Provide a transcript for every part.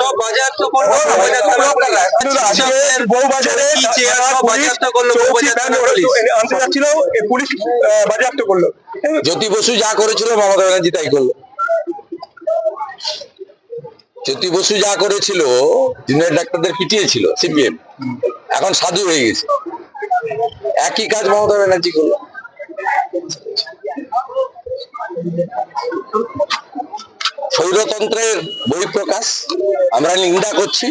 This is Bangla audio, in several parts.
সব বাজেয়াপ্ত করল বাজেয়াপ্ত আনতে যাচ্ছিল পুলিশ বাজেয়াপ্ত করল। জ্যোতি বসু যা করেছিল মমতা ব্যানার্জি তাই করল। জ্যোতি বসু যা করেছিল জুনিয়র ডাক্তারদের পিটিয়েছিল সিপিএম। এখন সাধু হয়ে গেছে। একই কাজ মমতা ব্যানার্জি করল। স্বৈরতন্ত্রের বহিঃপ্রকাশ, আমরা নিন্দা করছি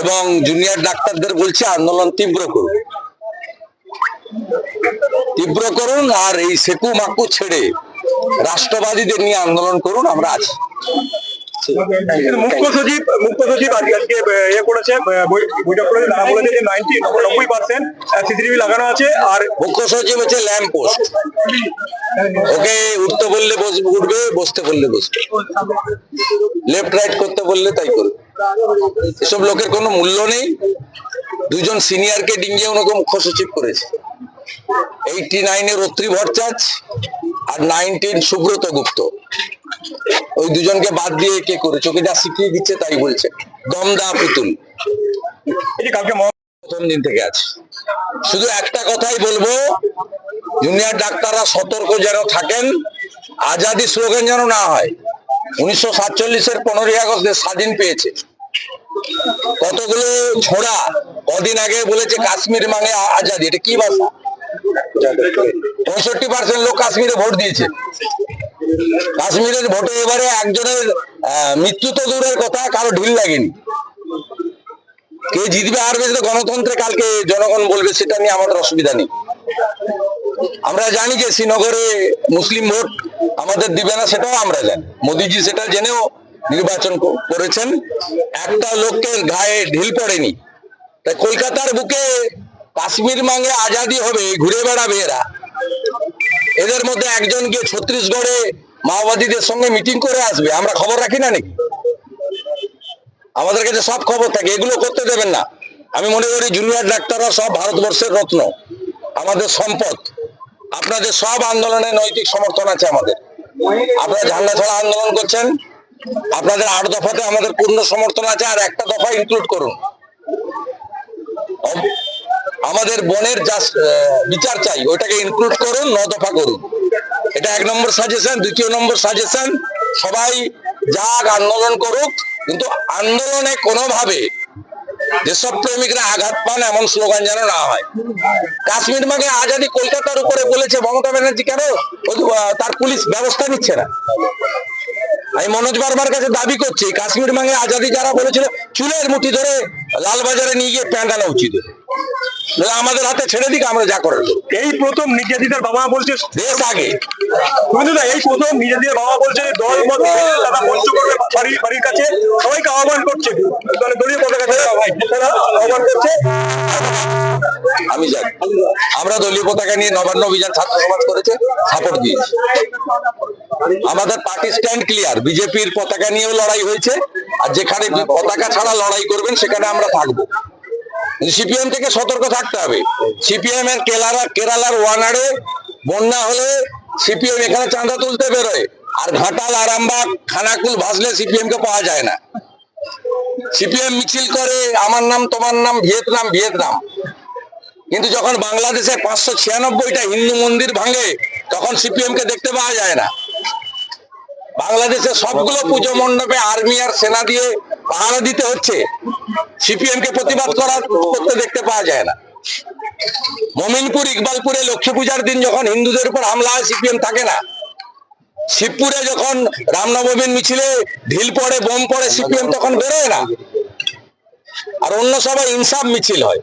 এবং জুনিয়র ডাক্তারদের বলছি আন্দোলন তীব্র করুন। তীব্র করুন আর এই সেকু মাকু ছেড়ে রাষ্ট্রবাদীদের নিয়ে আন্দোলন করুন, আমরা আছি। মুখ্য সচিব মুখ্য সচিব আজকে আজকে ইয়ে করেছে বৈঠক করেছে তারা বলেছে যে নাইনটি নব্বই পার্সেন্ট সিসিটিভি লাগানো আছে আর মুখ্য সচিব হচ্ছে ল্যাম্প পোস্ট। ওকে উঠতে বললে উঠবে বসতে বললে বসবে। লেফট রাইট করতে বললে তাই করবে। এসব লোকের কোনো মূল্য নেই। দুজন সিনিয়রকে ডিঙ্গিয়ে ওনাকে মুখ্য সচিব করেছে। এইটি নাইনের রত্রি ভট্টাচ আর নাইনটিন সুব্রত গুপ্ত। ওই দুজনকে বাদ দিয়ে কে করে চোখে যা শিখিয়ে দিচ্ছে তাই বলছে। দমদা পুতুল। যে কালকে প্রথম দিন থেকে আছে। শুধু একটা কথাই বলব জুনিয়র ডাক্তাররা সতর্ক যেন থাকেন আজাদি স্লোগান যেন না হয়। উনিশশো সাতচল্লিশের পনেরোই আগস্ট স্বাধীন পেয়েছে। কতগুলো ছোড়া কদিন আগে বলেছে কাশ্মীর মানে আজাদি। এটা কি ভাষা? পঁয়ষট্টি পার্সেন্ট লোক কাশ্মীরে ভোট দিয়েছে। কাশ্মীরের ভোটে এবারে একজনের মৃত্যু তো দূরের কথা, কারও ঢিল লাগেনি। কে জিতবে হারবে সেটা গণতন্ত্রে কালকে জনগণ বলবে, সেটা নিয়ে আমাদের অসুবিধা নেই। আমরা জানি যে শ্রীনগরে মুসলিম ভোট আমাদের দিবে না, সেটাও আমরা জানি। মোদিজি সেটা জেনেও নির্বাচন করেছেন। একটা লোককে গায়ে ঢিল পড়েনি। তাই কলকাতার বুকে কাশ্মীর মাঙ্গে আজাদি হবে, ঘুরে বেড়াবে এরা। এদের মধ্যে একজন গিয়ে ছত্রিশগড়ে মাওবাদীদের সঙ্গে মিটিং করে আসবে, আমরা খবর রাখি না নাকি? আমাদের কাছে সব খবর থাকে, এগুলো করতে দেবেন না। আমি মনে করি জুনিয়র ডাক্তাররা সব ভারতবর্ষের রত্ন, আমাদের সম্পদ। আপনাদের সব আন্দোলনে নৈতিক সমর্থন আছে আমাদের। আপনারা ঝান্ডা ছড়া আন্দোলন করছেন, আপনাদের আট দফাতে আমাদের পূর্ণ সমর্থন আছে, আর একটা দফা ইনক্লুড করুন। আমাদের বনের যা বিচার চাই ওটাকে ইনক্লুড করুন, ন দফা করুন। এটা এক নম্বর সাজেশন দ্বিতীয় নম্বর সাজেশন সবাই যাক আন্দোলন করুক, কিন্তু আন্দোলনে কোনোভাবে যেসব প্রেমিকরা আঘাত পান, এমন স্লোগান যেন না হয়। কাশ্মীর মাকে আজাদি কলকাতার উপরে বলেছে মমতা ব্যানার্জি কেন? তার পুলিশ ব্যবস্থা নিচ্ছে না। আমি মনোজ বার্মার কাছে দাবি করছি কাশ্মীর মানে আজাদি যারা বলেছিল চুলের মুঠি ধরে লালবাজারে নিয়ে গিয়ে প্যান্ডানো উচিত। আমাদের হাতে ছেড়ে দিকে আমরা যা করার এই প্রথম নির্যাতিতার বাবা বলছে দেশ আগে। না এই প্রথম নির্যাতিতার বাবা বলছে দল মত তারা মঞ্চ করবে বাড়ির বাড়ির কাছে। সবাইকে আহ্বান করছে। দলে দলীয় পতাকা তারা আহ্বান করছে। আমি জানি আমরা দলীয় পতাকা নিয়ে নবান্ন অভিযান ছাত্র সমাজ করেছে সাপোর্ট দিয়েছি। আমাদের পার্টি স্ট্যান্ড ক্লিয়ার বিজেপির পতাকা নিয়েও লড়াই হয়েছে। আর যেখানে পতাকা ছাড়া লড়াই করবেন, সেখানে আমরা থাকব। সিপিএম থেকে সতর্ক থাকতে হবে। সিপিএম এর কেরালা কেরালার ওয়ানাড়ে বন্যা হলে সিপিএম এখানে চাঁদা তুলতে বেরোয়। আর ঘাটাল, আরামবাগ, খানাকুল ভাসলে সিপিএম কে পাওয়া যায় না। সিপিএম মিছিল করে, আমার নাম, তোমার নাম, ভিয়েতনাম ভিয়েতনাম। কিন্তু যখন বাংলাদেশে পাঁচশো ছিয়ানব্বইটা হিন্দু মন্দির ভাঙে, তখন সিপিএম কে দেখতে পাওয়া যায় না। বাংলাদেশে সবগুলো পুজো মণ্ডপে আর্মি আর সেনা দিয়ে পাহারা দিতে হচ্ছে। সিপিএম কে প্রতিবাদ করা করতে দেখতে পাওয়া যায় না। মমিনপুর ইকবালপুরে লক্ষ্মী পূজার দিন যখন হিন্দুদের উপর হামলা হয় সিপিএম থাকে না। শিবপুরে যখন রামনবমীর মিছিলে ঢিল পড়ে বোম পড়ে সিপিএম তখন বেরোয় না। আর অন্য সবাই ইনসাফ মিছিল হয়।